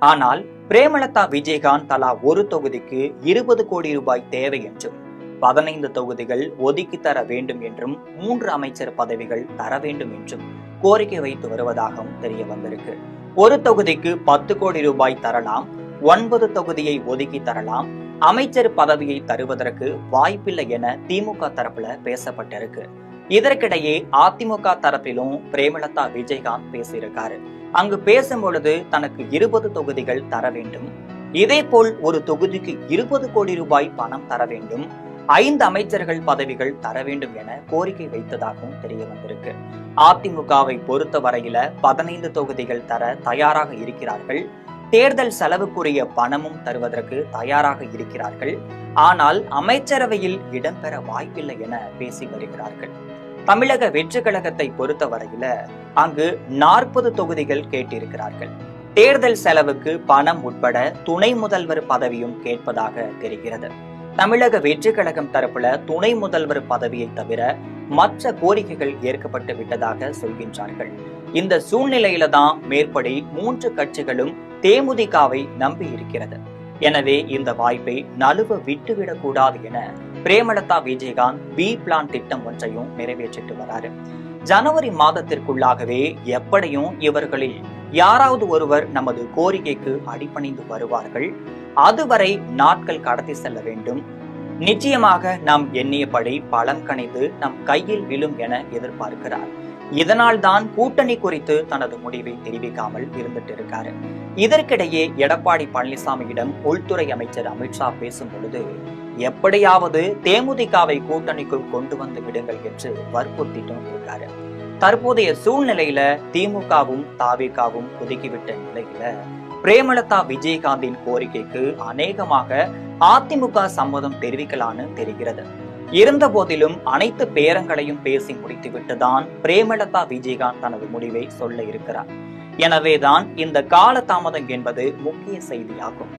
ஆனால் பிரேமலதா விஜயகாந்த் தலா ஒரு தொகுதிக்கு இருபது கோடி ரூபாய் தேவை என்றும் பதினைந்து தொகுதிகள் ஒதுக்கி தர வேண்டும் என்றும் மூன்று அமைச்சர் பதவிகள் தர வேண்டும் என்றும் கோரிக்கை வைத்து வருவதாகவும் தெரிய வந்திருக்கு. ஒரு தொகுதிக்கு பத்து கோடி ரூபாய் தரலாம் ஒன்பது தொகுதியை ஒதுக்கி தரலாம் அமைச்சர் பதவியை தருவதற்கு வாய்ப்பில்லை என திமுக தரப்புல பேசப்பட்டிருக்கு. இதற்கிடையே அதிமுக தரப்பிலும் பிரேமலதா விஜயகாந்த் பேசியிருக்காரு. அங்கு பேசும் பொழுது தனக்கு இருபது தொகுதிகள் தர வேண்டும். இதே போல் ஒரு தொகுதிக்கு இருபது கோடி ரூபாய் பணம் தர வேண்டும். ஐந்து அமைச்சர்கள் பதவிகள் தர வேண்டும் என கோரிக்கை வைத்ததாகவும் தெரிய வந்திருக்கு. அதிமுகவை பொறுத்த வரையில பதினைந்து தொகுதிகள் தர தயாராக இருக்கிறார்கள். தேர்தல் செலவுக்குரிய பணமும் தருவதற்கு தயாராக இருக்கிறார்கள். ஆனால் அமைச்சரவையில் இடம்பெற வாய்ப்பில்லை என பேசி வருகிறார்கள். தமிழக வெற்றி கழகத்தை பொறுத்தவரையில அங்கு நாற்பது தொகுதிகள் கேட்டிருக்கிறார்கள். தேர்தல் செலவுக்கு பணம் உட்பட துணை முதல்வர் பதவியும் கேட்பதாக தெரிகிறது. தமிழக வெற்றி கழகம் தரப்புல துணை முதல்வர் பதவியை தவிர மற்ற கோரிக்கைகள் ஏற்கப்பட்டு விட்டதாக சொல்கின்றார்கள். இந்த சூழ்நிலையில தான் மேற்படி மூன்று கட்சிகளும் தேமுதிகவை நம்பி இருக்கிறது எனவே இந்த வாய்ப்பை நழுவ விட்டுவிடக் கூடாது என பிரேமலதா விஜயகாந்த் பி பிளான் திட்டம் ஒன்றையும் நிறைவேற்றிட்டு வராரு. ஜனவரி மாதத்திற்குள்ளாகவே எப்படியும் இவர்களில் யாராவது ஒருவர் நமது கோரிக்கைக்கு அடிபணிந்து வருவார்கள். அதுவரை நாட்கள் கடத்தி செல்ல வேண்டும். நிச்சயமாக நாம் எண்ணியபடி பலம் கணித்து நம் கையில் விழும் என எதிர்பார்க்கிறார். இதனால் தான் கூட்டணி குறித்து தனது முடிவை தெரிவிக்காமல் இருந்துட்டு இருக்காரு இதற்கிடையே எடப்பாடி பழனிசாமியிடம் உள்துறை அமைச்சர் அமித்ஷா பேசும் பொழுது எப்படியாவது தேமுதிகவை கூட்டணிக்குள் கொண்டு வந்து விடுங்கள் என்று வற்புறுத்திட்டும் இருக்காரு தற்போதைய சூழ்நிலையில திமுகவும் தாவிகாவும் ஒதுக்கிவிட்ட நிலையில பிரேமலதா விஜயகாந்தின் கோரிக்கைக்கு அநேகமாக அதிமுக சம்மதம் தெரிவிக்கலான்னு தெரிகிறது. இருந்த போதிலும் அனைத்து பேரங்களையும் பேசி முடித்துவிட்டுதான் பிரேமலதா விஜயகாந்த் தனது முடிவை சொல்ல இருக்கிறார். எனவேதான் இந்த கால தாமதம் என்பது முக்கிய செய்தியாகும்.